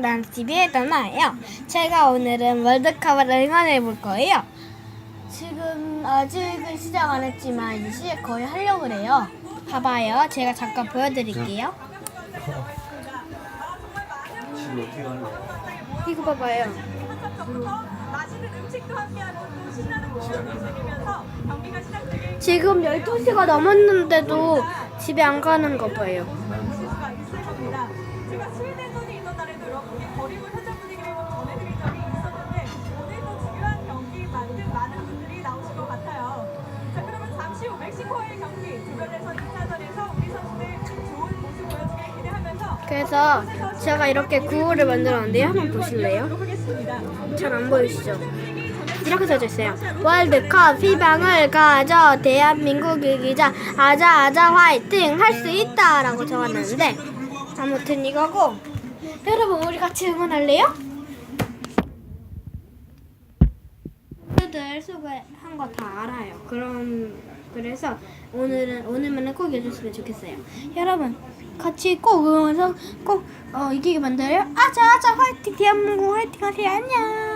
TV랑 란TV에 떠나요. 제가 오늘은 월드컵을 응원해 볼 거예요. 지금 아직은 시작 안 했지만 이제 거의 하려고 그래요. 봐봐요. 제가 잠깐 보여드릴게요. 이거 봐봐요. 지금 12시가 넘었는데도 집에 안 가는 거 봐요. 제가 날에도 여러분께 거리물 현장 분위기를 좀 전해드린 적이 있었는데 오늘도 중요한 경기 만든 많은 분들이 나오실 것 같아요. 자 그러면 잠시 후 멕시코와의 경기 조별예선 2차전에서 우리 선수들 좋은 모습 보여주길 기대하면서 그래서 제가 이렇게 구호를 만들었는데요. 한번 보실래요? 잘 안 보이시죠? 이렇게 써져 있어요. 월드컵 희망을 가져 대한민국 이기자 아자 아자 화이팅 할 수 있다 라고 적어놨는데 아무튼 이거고 여러분 우리 같이 응원할래요? 들 수고한 거 다 알아요. 그럼 그래서 오늘은 오늘만은 꼭 해줬으면 좋겠어요. 여러분 같이 꼭 응원해서 꼭 어, 이기게 만들어요. 아자 아자 화이팅 대한민국 화이팅 하세요. 안녕.